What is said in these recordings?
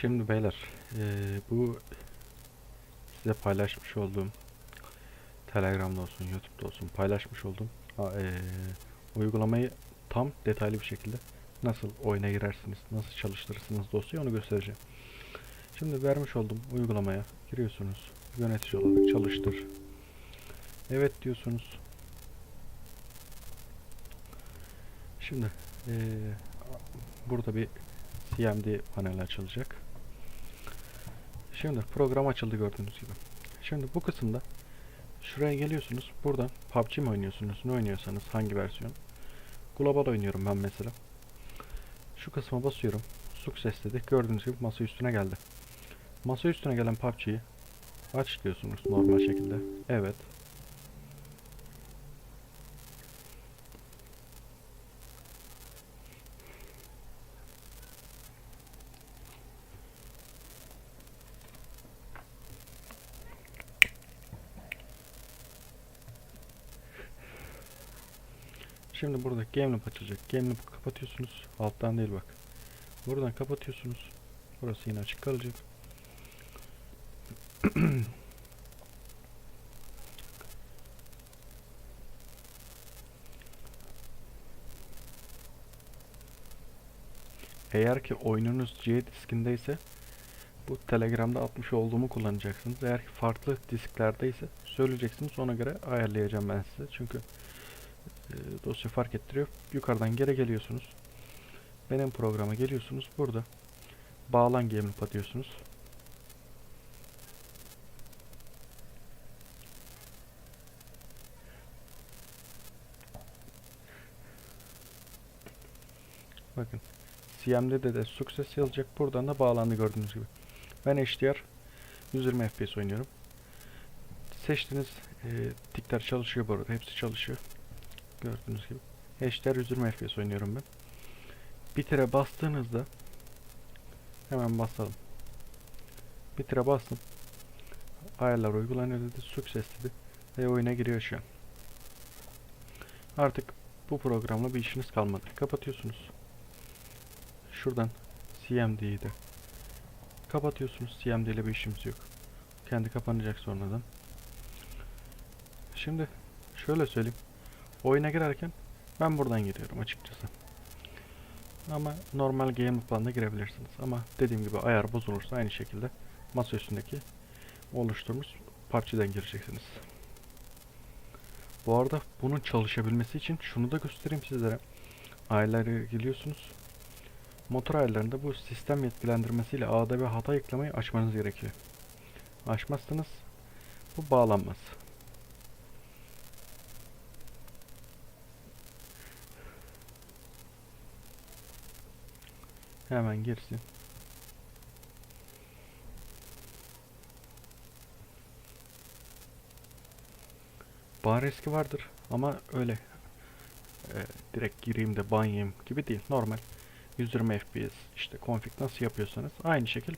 Şimdi beyler, eee, bu size paylaşmış olduğum Telegram'da olsun, YouTube'da olsun paylaşmış olduğum eee, uygulamayı tam detaylı bir şekilde nasıl oyuna girersiniz, nasıl çalıştırırsınız dosyayı onu göstereceğim. Şimdi vermiş olduğum uygulamaya giriyorsunuz. Yönetici olarak çalıştır. Evet diyorsunuz. Şimdi eee, burada bir CMD paneli açılacak. Şimdi program açıldı gördüğünüz gibi. Şimdi bu kısımda şuraya geliyorsunuz. Buradan PUBG mi oynuyorsunuz? Ne oynuyorsanız hangi versiyon? Global oynuyorum ben mesela. Şu kısma basıyorum. Success dedi. Gördüğünüz gibi masa üstüne geldi. Masa üstüne gelen PUBG'yi aç diyorsunuz normal şekilde. Evet. Şimdi burada game loop açılacak. Loop'u kapatıyorsunuz. Alttan değil bak. Buradan kapatıyorsunuz. Burası yine açık kalacak. Eğer ki oyununuz C diskindeyse bu Telegram'da atmış olduğumu kullanacaksınız. Eğer ki farklı disklerdeyse söyleyeceksiniz. Ona göre ayarlayacağım ben size. Çünkü dosya fark ettiriyor. Yukarıdan geri geliyorsunuz. Benim programa geliyorsunuz. Burada bağlan game loop'a diyorsunuz. Bakın CM'de de success yazacak. Buradan da bağlandı gördüğünüz gibi. Ben HDR 120 FPS oynuyorum. Seçtiğiniz e, tikler çalışıyor bu arada. Hepsi çalışıyor. Gördüğünüz gibi. HDR 120 FPS oynuyorum ben. Bitire bastığınızda hemen basalım. Bitire bastım. Ayarlar uygulanıyor dedi. Success dedi. Ve oyuna giriyor şu an. Artık bu programla bir işiniz kalmadı. Kapatıyorsunuz. Şuradan CMD'yi de kapatıyorsunuz. CMD ile bir işimiz yok. Kendi kapanacak sonradan. Şimdi şöyle söyleyeyim. Oyuna girerken ben buradan giriyorum açıkçası. Ama normal game planla girebilirsiniz. Ama dediğim gibi ayar bozulursa aynı şekilde masa üstündeki oluşturmuş parçadan gireceksiniz. Bu arada bunun çalışabilmesi için şunu da göstereyim sizlere. Ayarlara geliyorsunuz. Motor ayarlarında bu sistem yetkilendirmesiyle A'da bir hata eklemeyi açmanız gerekiyor. Açmazsanız bu bağlanmaz. Hemen girsin. Ban riski vardır ama öyle e, direkt gireyim de ban gibi değil. Normal 120 FPS işte config nasıl yapıyorsanız aynı şekil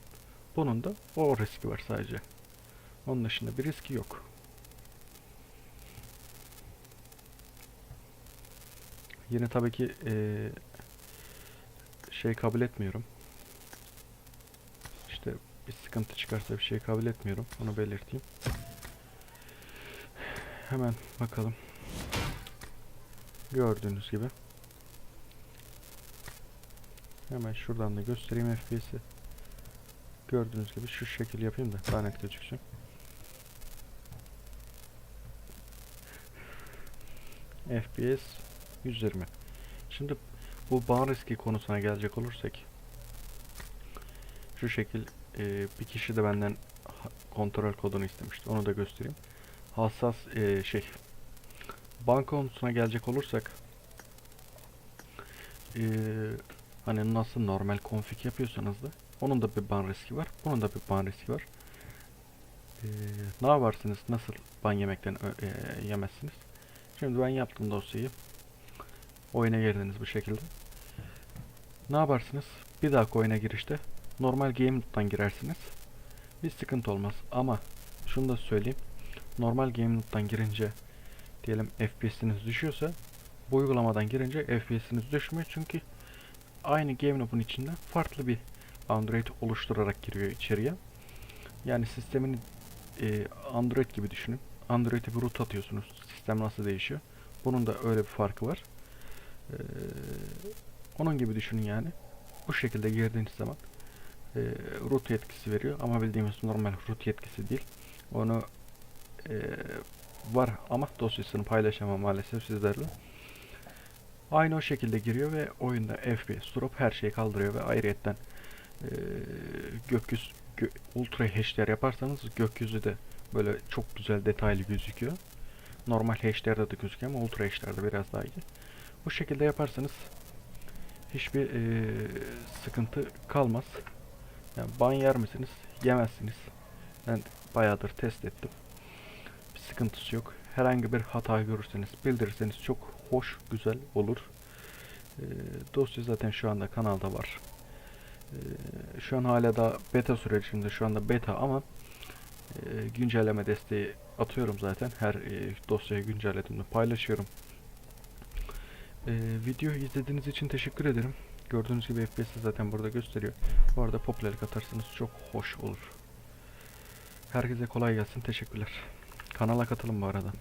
bunun da o riski var sadece. Onun dışında bir riski yok. Yine tabii ki e, şey kabul etmiyorum. İşte bir sıkıntı çıkarsa bir şey kabul etmiyorum. Onu belirteyim. Hemen bakalım. Gördüğünüz gibi. Hemen şuradan da göstereyim FPS'i. Gördüğünüz gibi şu şekil yapayım da daha net gözüksün. FPS 120. Şimdi bu ban riski konusuna gelecek olursak şu şekil e, bir kişi de benden kontrol kodunu istemişti. Onu da göstereyim. Hassas e, şey ban konusuna gelecek olursak e, hani nasıl normal config yapıyorsanız da onun da bir ban riski var. Bunun da bir ban riski var. E, ne yaparsınız? Nasıl ban yemekten e, yemezsiniz? Şimdi ben yaptım dosyayı. Oyuna girdiniz bu şekilde. Ne yaparsınız? Bir dahaki oyuna girişte normal game loop'tan girersiniz. Bir sıkıntı olmaz ama şunu da söyleyeyim. Normal game loop'tan girince diyelim FPS'iniz düşüyorsa bu uygulamadan girince FPS'iniz düşmüyor çünkü aynı game loop'un içinde farklı bir Android oluşturarak giriyor içeriye. Yani sistemin e, Android gibi düşünün. Android'e bir root atıyorsunuz. Sistem nasıl değişiyor? Bunun da öyle bir farkı var. Ee, onun gibi düşünün yani. Bu şekilde girdiğiniz zaman e, root yetkisi veriyor ama bildiğimiz normal root yetkisi değil. Onu e, var ama dosyasını paylaşamam maalesef sizlerle. Aynı o şekilde giriyor ve oyunda FPS drop her şeyi kaldırıyor ve ayrıyetten e, gökyüzü gö- ultra HDR yaparsanız gökyüzü de böyle çok güzel detaylı gözüküyor. Normal HDR'de de gözüküyor ama ultra HDR'de biraz daha iyi. Bu şekilde yaparsanız hiçbir e, sıkıntı kalmaz. Yani ban yer misiniz? Yemezsiniz. Ben bayağıdır test ettim. Bir sıkıntısı yok. Herhangi bir hata görürseniz bildirirseniz çok hoş, güzel olur. E, dosya zaten şu anda kanalda var. E, şu an hala da beta sürecinde şu anda beta ama e, güncelleme desteği atıyorum zaten. Her e, dosyayı güncellediğimde paylaşıyorum. E, videoyu izlediğiniz için teşekkür ederim. Gördüğünüz gibi FPS'i zaten burada gösteriyor. Bu arada popülerlik atarsanız çok hoş olur. Herkese kolay gelsin. Teşekkürler. Kanala katılın bu arada.